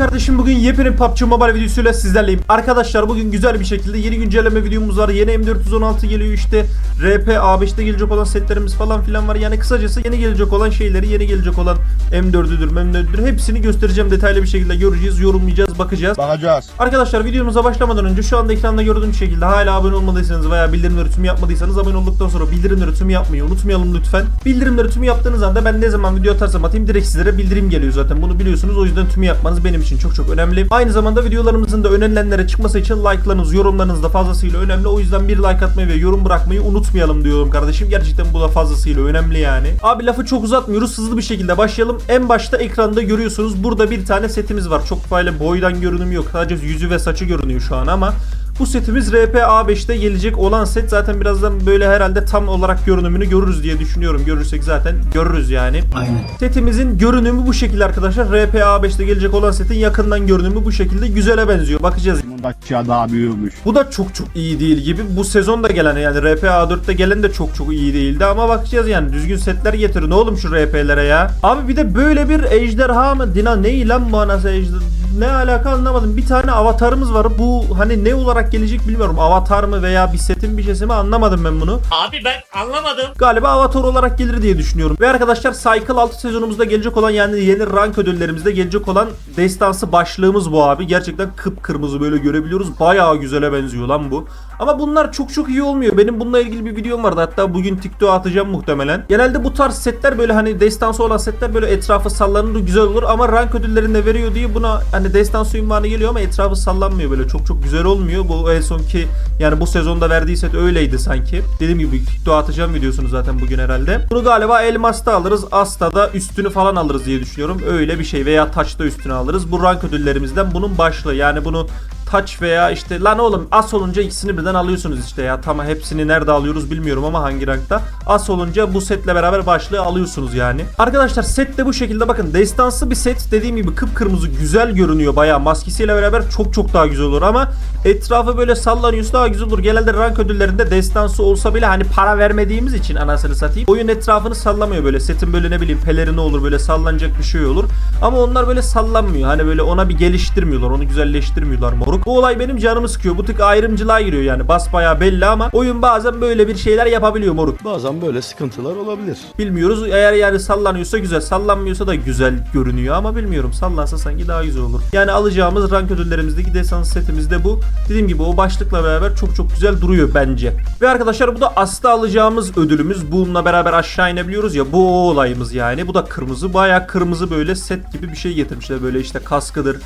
kardeşim bugün yepyeni PUBG Mobile videosuyla sizlerleyim. Arkadaşlar bugün güzel bir şekilde yeni güncelleme videomuz var. Yeni M416 geliyor işte. RP A5'te gelecek olan setlerimiz falan filan var. Yani kısacası yeni gelecek olan şeyleri, yeni gelecek olan M4'üdür, M4'üdür hepsini göstereceğim. Detaylı bir şekilde göreceğiz, yorumlayacağız, bakacağız. Bakacağız. Arkadaşlar videomuza başlamadan önce şu anda ekranda gördüğünüz şekilde hala abone olmadıysanız veya bildirimleri tüm yapmadıysanız abone olduktan sonra bildirimleri tüm yapmayı unutmayalım lütfen. Bildirimleri tüm yaptığınız anda ben ne zaman video atarsam atayım direkt sizlere bildirim geliyor zaten bunu biliyorsunuz. O yüzden tüm yapmanız benim için çok çok önemli. Aynı zamanda videolarımızın da önerilenlere çıkması için like'larınız, yorumlarınız da fazlasıyla önemli. O yüzden bir like atmayı ve yorum bırakmayı unutmayalım diyorum kardeşim. Gerçekten bu da fazlasıyla önemli yani. Abi lafı çok uzatmıyoruz. Hızlı bir şekilde başlayalım. En başta ekranda görüyorsunuz. Burada bir tane setimiz var. Çok böyle boydan görünümü yok. Sadece yüzü ve saçı görünüyor şu an ama bu setimiz RP A5'te gelecek olan set zaten birazdan böyle herhalde tam olarak görünümünü görürüz diye düşünüyorum. Görürsek zaten görürüz yani. Aynen. Setimizin görünümü bu şekilde arkadaşlar. RP A5'te gelecek olan setin yakından görünümü bu şekilde güzele benziyor. Bakacağız. Bundaki daha büyümüş. Bu da çok çok iyi değil gibi. Bu sezon da gelen yani RP A4'te gelen de çok çok iyi değildi ama bakacağız yani. Düzgün setler getirin oğlum şu RP'lere ya. Abi bir de böyle bir ejderha mı? Dina ne lan bu anası ejder? Ne alaka anlamadım. Bir tane avatarımız var. Bu hani ne olarak gelecek bilmiyorum. Avatar mı veya bir setin bir şeysi mi anlamadım ben bunu. Abi ben anlamadım. Galiba avatar olarak gelir diye düşünüyorum. Ve arkadaşlar Cycle 6 sezonumuzda gelecek olan yani yeni rank ödüllerimizde gelecek olan destansı başlığımız bu abi. Gerçekten kıpkırmızı böyle görebiliyoruz. Bayağı güzele benziyor lan bu. Ama bunlar çok çok iyi olmuyor. Benim bununla ilgili bir videom vardı. Hatta bugün TikTok'a atacağım muhtemelen. Genelde bu tarz setler böyle hani destansı olan setler böyle etrafı sallanır güzel olur. Ama rank ödüllerini de veriyor diye buna hani destansı ünvanı geliyor ama etrafı sallanmıyor böyle. Çok çok güzel olmuyor. Bu en sonki yani bu sezonda verdiği set öyleydi sanki. Dediğim gibi TikTok'a atacağım videosunu zaten bugün herhalde. Bunu galiba elmasta alırız. Asta da üstünü falan alırız diye düşünüyorum. Öyle bir şey veya taçta üstünü alırız. Bu rank ödüllerimizden bunun başlığı. Yani bunu Touch veya işte lan oğlum as olunca ikisini birden alıyorsunuz işte ya. Tamam hepsini nerede alıyoruz bilmiyorum ama hangi rankta. As olunca bu setle beraber başlığı alıyorsunuz yani. Arkadaşlar set de bu şekilde bakın destansı bir set dediğim gibi kıpkırmızı güzel görünüyor bayağı maskesiyle beraber çok çok daha güzel olur ama etrafı böyle sallanıyorsa daha güzel olur. Genelde rank ödüllerinde destansı olsa bile hani para vermediğimiz için anasını satayım. Oyun etrafını sallamıyor böyle setin böyle ne bileyim pelerini olur böyle sallanacak bir şey olur. Ama onlar böyle sallanmıyor. Hani böyle ona bir geliştirmiyorlar onu güzelleştirmiyorlar moruk. Bu olay benim canımı sıkıyor. Bu tık ayrımcılığa giriyor yani. Basbayağı belli ama oyun bazen böyle bir şeyler yapabiliyor moruk. Bazen böyle sıkıntılar olabilir. Bilmiyoruz. Eğer yani sallanıyorsa güzel, sallanmıyorsa da güzel görünüyor ama bilmiyorum. Sallansa sanki daha güzel olur. Yani alacağımız rank ödüllerimizdeki desans setimiz de bu. Dediğim gibi o başlıkla beraber çok çok güzel duruyor bence. Ve arkadaşlar bu da asla alacağımız ödülümüz. Bununla beraber aşağı inebiliyoruz ya. Bu olayımız yani. Bu da kırmızı. Bayağı kırmızı böyle set gibi bir şey getirmişler. Böyle işte kaskıdır,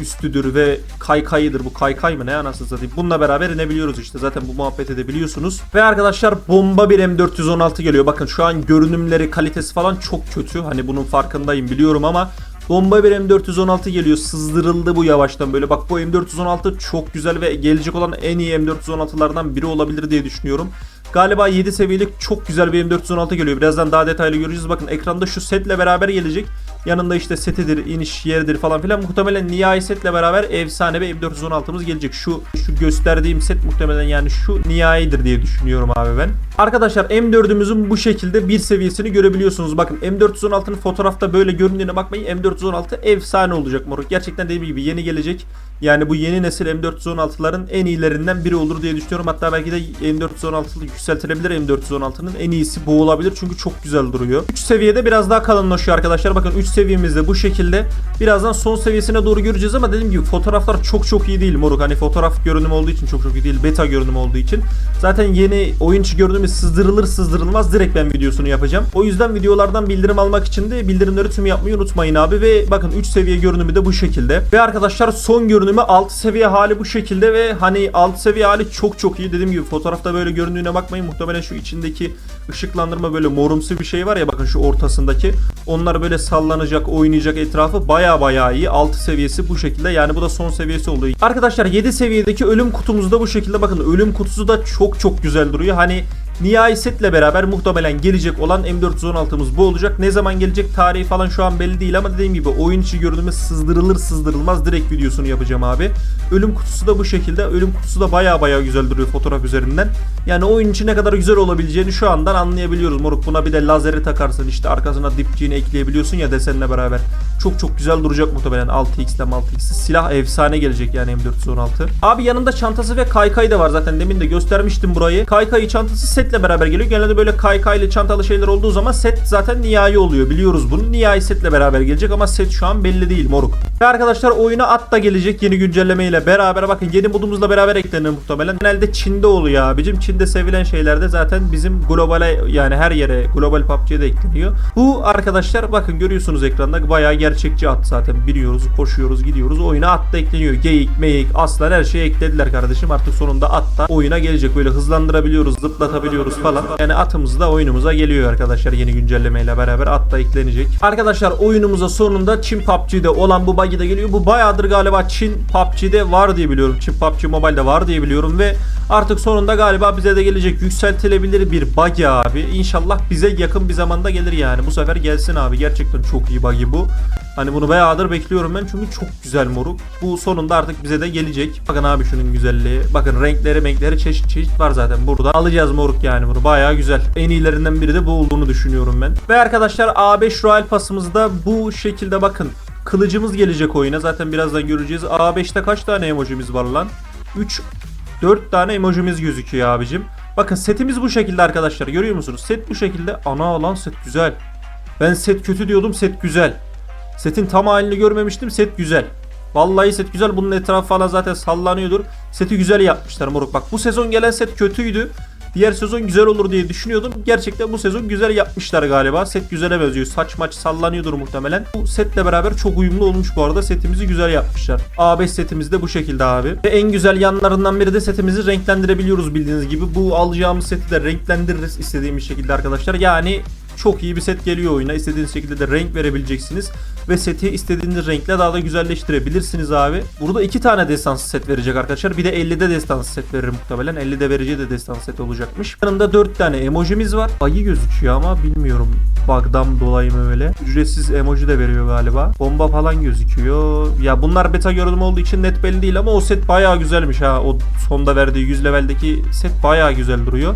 üstüdür ve kaykayıdır. Bu kaykay mı ne anasını satayım. Bununla beraber inebiliyoruz işte. Zaten bu muhabbet edebiliyorsunuz. Ve arkadaşlar bomba bir M416 geliyor. Bakın şu an görünümleri, kalitesi falan çok kötü. Hani bunun farkındayım biliyorum ama Bomba bir M416 geliyor. Sızdırıldı bu yavaştan böyle. Bak bu M416 çok güzel ve gelecek olan en iyi M416'lardan biri olabilir diye düşünüyorum. Galiba 7 seviyelik çok güzel bir M416 geliyor. Birazdan daha detaylı göreceğiz. Bakın ekranda şu setle beraber gelecek. Yanında işte setidir, iniş yeridir falan filan. Muhtemelen nihai setle beraber efsane bir M416'mız gelecek. Şu şu gösterdiğim set muhtemelen yani şu nihaidir diye düşünüyorum abi ben. Arkadaşlar M4'ümüzün bu şekilde bir seviyesini görebiliyorsunuz. Bakın M416'nın fotoğrafta böyle göründüğüne bakmayın. M416 efsane olacak moruk. Gerçekten dediğim gibi yeni gelecek. Yani bu yeni nesil M416'ların en iyilerinden biri olur diye düşünüyorum. Hatta belki de M416'ı yükseltilebilir. M416'nın en iyisi bu olabilir. Çünkü çok güzel duruyor. 3 seviyede biraz daha kalınlaşıyor arkadaşlar. Bakın 3 seviyemizde bu şekilde. Birazdan son seviyesine doğru göreceğiz ama dediğim gibi fotoğraflar çok çok iyi değil moruk. Hani fotoğraf görünümü olduğu için çok çok iyi değil. Beta görünümü olduğu için. Zaten yeni oyuncu görünümü sızdırılır sızdırılmaz direkt ben videosunu yapacağım. O yüzden videolardan bildirim almak için de bildirimleri tüm yapmayı unutmayın abi. Ve bakın 3 seviye görünümü de bu şekilde. Ve arkadaşlar son görünümü 6 seviye hali bu şekilde ve hani 6 seviye hali çok çok iyi. Dediğim gibi fotoğrafta böyle göründüğüne bakmayın. Muhtemelen şu içindeki ışıklandırma böyle morumsu bir şey var ya bakın şu ortasındaki. Onlar böyle sallanacak, oynayacak etrafı baya baya iyi. 6 seviyesi bu şekilde. Yani bu da son seviyesi oldu. Arkadaşlar 7 seviyedeki ölüm kutumuzda bu şekilde bakın ölüm kutusu da çok çok güzel duruyor. Hani Nihai setle beraber muhtemelen gelecek olan M416'mız bu olacak. Ne zaman gelecek tarihi falan şu an belli değil ama dediğim gibi oyun içi görünümü sızdırılır sızdırılmaz direkt videosunu yapacağım abi. Ölüm kutusu da bu şekilde. Ölüm kutusu da baya baya güzel duruyor fotoğraf üzerinden. Yani oyun içi ne kadar güzel olabileceğini şu andan anlayabiliyoruz moruk. Buna bir de lazeri takarsın işte arkasına dipçiğini ekleyebiliyorsun ya desenle beraber. Çok çok güzel duracak muhtemelen 6x'le 6x'li. Silah efsane gelecek yani M416. Abi yanında çantası ve kaykay da var zaten. Demin de göstermiştim burayı. Kaykayı çantası setle beraber geliyor. Genelde böyle kaykaylı çantalı şeyler olduğu zaman set zaten nihai oluyor. Biliyoruz bunu. Nihai setle beraber gelecek ama set şu an belli değil moruk. Ve arkadaşlar oyuna at da gelecek yeni güncellemeyle beraber. Bakın yeni modumuzla beraber eklenir muhtemelen. Genelde Çin'de oluyor abicim. Çin'de sevilen şeylerde zaten bizim globale yani her yere global PUBG'ye de ekleniyor. Bu arkadaşlar bakın görüyorsunuz ekranda bayağı gerçekçi at zaten. Biliyoruz, koşuyoruz, gidiyoruz. Oyuna at da ekleniyor. Geyik, meyik, aslan her şeyi eklediler kardeşim. Artık sonunda at da oyuna gelecek. Böyle hızlandırabiliyoruz, zıplatabiliyoruz falan. Yani atımız da oyunumuza geliyor arkadaşlar yeni güncellemeyle beraber at da eklenecek. Arkadaşlar oyunumuza sonunda Çin PUBG'de olan bu bug'i de geliyor. Bu bayağıdır galiba Çin PUBG'de var diye biliyorum. Çin PUBG Mobile'de var diye biliyorum ve artık sonunda galiba bize de gelecek yükseltilebilir bir bug abi. İnşallah bize yakın bir zamanda gelir yani. Bu sefer gelsin abi. Gerçekten çok iyi bug'i bu. Hani bunu bayağıdır bekliyorum ben çünkü çok güzel moruk. Bu sonunda artık bize de gelecek. Bakın abi şunun güzelliği. Bakın renkleri renkleri çeşit çeşit var zaten burada. Alacağız moruk yani bunu. Bayağı güzel. En iyilerinden biri de bu olduğunu düşünüyorum ben. Ve arkadaşlar A5 Royal Pass'ımızda bu şekilde bakın. Kılıcımız gelecek oyuna. Zaten birazdan göreceğiz. A5'te kaç tane emojimiz var lan? 3 4 tane emojimiz gözüküyor abicim. Bakın setimiz bu şekilde arkadaşlar. Görüyor musunuz? Set bu şekilde. Ana lan set güzel. Ben set kötü diyordum. Set güzel. Setin tam halini görmemiştim. Set güzel. Vallahi set güzel. Bunun etrafı falan zaten sallanıyordur. Seti güzel yapmışlar moruk. Bak bu sezon gelen set kötüydü. Diğer sezon güzel olur diye düşünüyordum. Gerçekten bu sezon güzel yapmışlar galiba. Set güzele benziyor. Saç maç sallanıyordur muhtemelen. Bu setle beraber çok uyumlu olmuş bu arada. Setimizi güzel yapmışlar. A5 setimiz de bu şekilde abi. Ve en güzel yanlarından biri de setimizi renklendirebiliyoruz bildiğiniz gibi. Bu alacağımız seti de renklendiririz istediğimiz şekilde arkadaşlar. Yani çok iyi bir set geliyor oyuna. İstediğiniz şekilde de renk verebileceksiniz. Ve seti istediğiniz renkle daha da güzelleştirebilirsiniz abi. Burada iki tane destansı set verecek arkadaşlar. Bir de 50'de destansı set verir muhtemelen. 50'de vereceği de destansı set olacakmış. Yanında 4 tane emojimiz var. Ayı gözüküyor ama bilmiyorum. Bug'dan dolayı mı öyle. Ücretsiz emoji de veriyor galiba. Bomba falan gözüküyor. Ya bunlar beta görünüm olduğu için net belli değil ama o set bayağı güzelmiş ha. O sonda verdiği 100 leveldeki set bayağı güzel duruyor.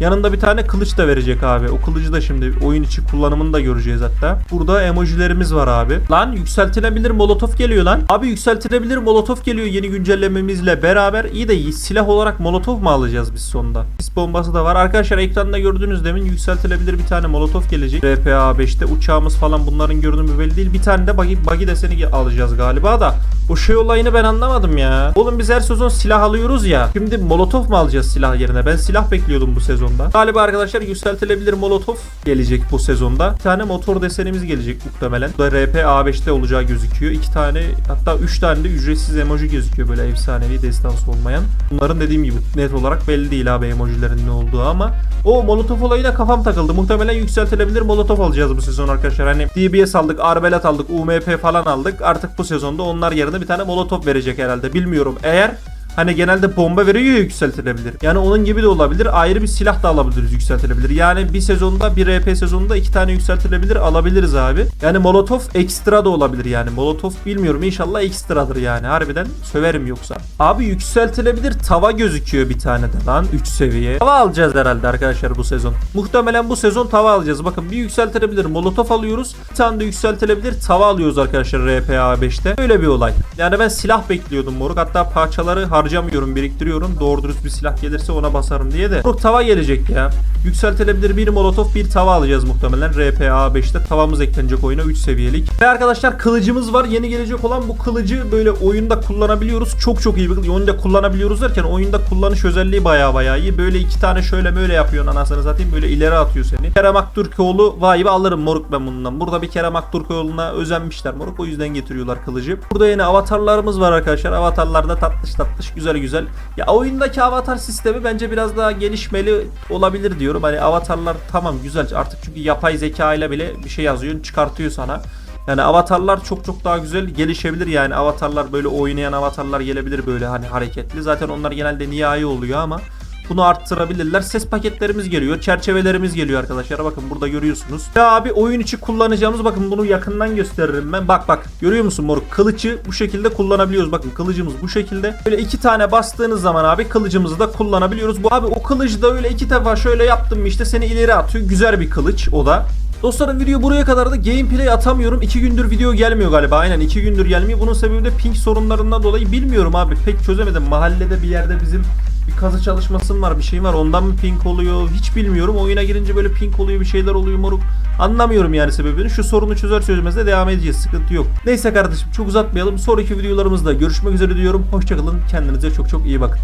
Yanında bir tane kılıç da verecek abi. O kılıcı da şimdi oyun içi kullanımını da göreceğiz hatta. Burada emojilerimiz var abi. Lan yükseltilebilir molotof geliyor lan. Abi yükseltilebilir molotof geliyor yeni güncellememizle beraber. İyi de silah olarak molotof mu alacağız biz sonunda? Sis bombası da var. Arkadaşlar ekranda gördüğünüz demin yükseltilebilir bir tane molotof gelecek. RPA 5'te uçağımız falan bunların görünümü belli değil. Bir tane de buggy, buggy deseni alacağız galiba da. O şey olayını ben anlamadım ya. Oğlum biz her sezon silah alıyoruz ya. Şimdi molotof mu alacağız silah yerine? Ben silah bekliyordum bu sezonda. Galiba arkadaşlar yükseltilebilir molotof gelecek bu sezonda. Bir tane motor desenimiz gelecek muhtemelen. Bu da RP A5'te olacağı gözüküyor. İki tane hatta üç tane de ücretsiz emoji gözüküyor böyle efsanevi destansı olmayan. Bunların dediğim gibi net olarak belli değil abi emojilerin ne olduğu ama o molotof olayına kafam takıldı. Muhtemelen yükseltilebilir molotof alacağız bu sezon arkadaşlar. Hani DBS aldık, Arbelat aldık, UMP falan aldık. Artık bu sezonda onlar yerine bir tane molotof verecek herhalde. Bilmiyorum. Eğer Hani genelde bomba veriyor ya yükseltilebilir. Yani onun gibi de olabilir. Ayrı bir silah da alabiliriz yükseltilebilir. Yani bir sezonda bir RP sezonunda iki tane yükseltilebilir alabiliriz abi. Yani molotof ekstra da olabilir yani. Molotof bilmiyorum inşallah ekstradır yani. Harbiden söverim yoksa. Abi yükseltilebilir tava gözüküyor bir tane de lan 3 seviye. Tava alacağız herhalde arkadaşlar bu sezon. Muhtemelen bu sezon tava alacağız. Bakın bir yükseltilebilir molotof alıyoruz. Bir tane de yükseltilebilir tava alıyoruz arkadaşlar RPA 5'te. Öyle bir olay. Yani ben silah bekliyordum moruk. Hatta parçaları harcamıyorum, biriktiriyorum. Doğru dürüst bir silah gelirse ona basarım diye de. Moruk tava gelecek ya. Yükseltilebilir bir molotof, bir tava alacağız muhtemelen. RPA 5'te tavamız eklenecek oyuna 3 seviyelik. Ve arkadaşlar kılıcımız var. Yeni gelecek olan bu kılıcı böyle oyunda kullanabiliyoruz. Çok çok iyi kılıç. Oyunda kullanabiliyoruz derken oyunda kullanış özelliği baya baya iyi. Böyle iki tane şöyle böyle yapıyorsun anasını satayım. Böyle ileri atıyor seni. Kerem Aktürkoğlu vibe'ı alırım moruk ben bundan. Burada bir Kerem Aktürkoğlu'na özenmişler moruk. O yüzden getiriyorlar kılıcı. Burada yine avatarlarımız var arkadaşlar. Avatarlarda tatlış tatlış güzel güzel. Ya oyundaki avatar sistemi bence biraz daha gelişmeli olabilir diyorum. Hani avatarlar tamam güzel artık çünkü yapay zeka ile bile bir şey yazıyorsun çıkartıyor sana. Yani avatarlar çok çok daha güzel gelişebilir yani avatarlar böyle oynayan avatarlar gelebilir böyle hani hareketli. Zaten onlar genelde nihai oluyor ama bunu arttırabilirler. Ses paketlerimiz geliyor. Çerçevelerimiz geliyor arkadaşlar. Bakın burada görüyorsunuz. Ya abi oyun içi kullanacağımız bakın bunu yakından gösteririm ben. Bak bak görüyor musun moruk? Kılıcı bu şekilde kullanabiliyoruz. Bakın kılıcımız bu şekilde. Böyle iki tane bastığınız zaman abi kılıcımızı da kullanabiliyoruz. Bu abi o kılıcı da öyle iki defa şöyle yaptım işte seni ileri atıyor. Güzel bir kılıç o da. Dostlarım video buraya kadar da gameplay atamıyorum. 2 gündür video gelmiyor galiba. Aynen 2 gündür gelmiyor. Bunun sebebi de ping sorunlarından dolayı bilmiyorum abi. Pek çözemedim. Mahallede bir yerde bizim bir kazı çalışmasım var bir şey var. Ondan mı ping oluyor? Hiç bilmiyorum. Oyuna girince böyle ping oluyor bir şeyler oluyor moruk. Anlamıyorum yani sebebini. Şu sorunu çözer çözmez de devam edeceğiz. Sıkıntı yok. Neyse kardeşim çok uzatmayalım. Sonraki videolarımızda görüşmek üzere diyorum. Hoşçakalın kendinize çok çok iyi bakın